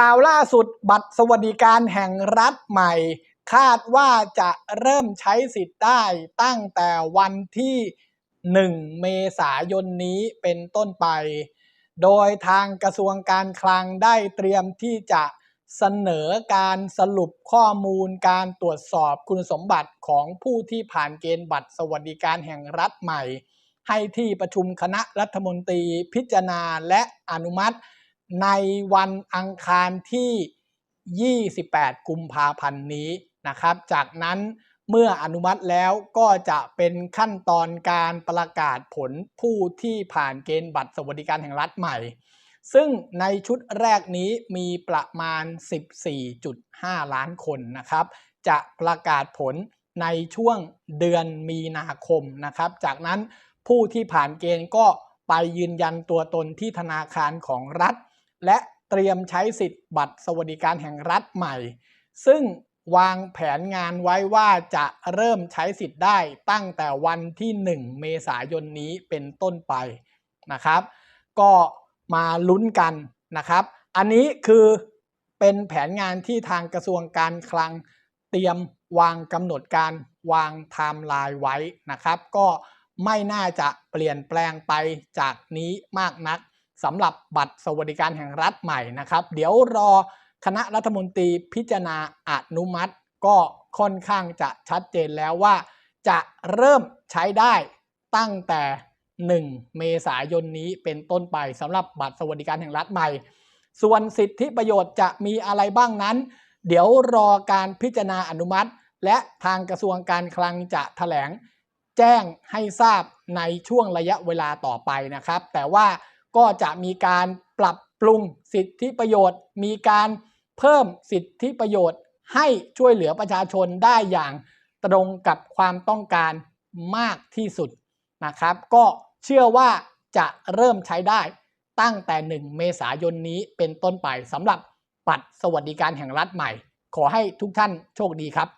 ข่าวล่าสุดบัตรสวัสดิการแห่งรัฐใหม่ คาดว่าจะเริ่มใช้สิทธิ์ได้ตั้งแต่วันที่ 1 เมษายนนี้เป็นต้นไป โดยทางกระทรวงการคลังได้เตรียมที่จะเสนอการสรุปข้อมูลการตรวจสอบคุณสมบัติของผู้ที่ผ่านเกณฑ์บัตรสวัสดิการแห่งรัฐใหม่ ให้ที่ประชุมคณะรัฐมนตรีพิจารณาและอนุมัติ ในวันอังคารที่ 28 กุมภาพันธ์นี้นะครับ จากนั้นเมื่ออนุมัติแล้วก็จะเป็นขั้นตอนการประกาศผลผู้ที่ผ่านเกณฑ์บัตรสวัสดิการแห่งรัฐใหม่ ซึ่งในชุดแรกนี้มีประมาณ 14.5 ล้านคนนะครับ จะประกาศผลในช่วงเดือนมีนาคมนะครับ จากนั้นผู้ที่ผ่านเกณฑ์ก็ไปยืนยันตัวตนที่ธนาคารของรัฐ และเตรียมใช้สิทธิ์บัตรสวัสดิการแห่งรัฐใหม่ ซึ่งวางแผนงานไว้ว่าจะเริ่มใช้สิทธิ์ได้ตั้งแต่วันที่ 1 เมษายนนี้เป็นต้นไปนะครับ ก็มาลุ้นกันนะครับ อันนี้คือเป็นแผนงานที่ทางกระทรวงการคลังเตรียมวางกำหนดการวางไทม์ไลน์ไว้นะครับ ก็ไม่น่าจะเปลี่ยนแปลงไปจากนี้มากนัก สำหรับบัตรสวัสดิการแห่งรัฐใหม่นะครับ เดี๋ยวรอคณะรัฐมนตรีพิจารณาอนุมัติ ก็ค่อนข้างจะชัดเจนแล้วว่า จะเริ่มใช้ได้ตั้งแต่ 1 เมษายนนี้เป็นต้นไปสำหรับบัตรสวัสดิการแห่งรัฐใหม่ ส่วนสิทธิประโยชน์จะมีอะไรบ้างนั้น เดี๋ยวรอการพิจารณาอนุมัติ และทางกระทรวงการคลังจะแถลง แจ้งให้ทราบในช่วงระยะเวลาต่อไปนะครับ แต่ว่า ก็จะมีการปรับปรุงสิทธิประโยชน์ มีการเพิ่มสิทธิประโยชน์ ให้ช่วยเหลือประชาชนได้อย่างตรงกับความต้องการมากที่สุดนะครับ ก็เชื่อว่าจะเริ่มใช้ได้ตั้งแต่ 1 เมษายนนี้เป็นต้นไปสำหรับบัตรสวัสดิการแห่งรัฐใหม่ ขอให้ทุกท่านโชคดีครับ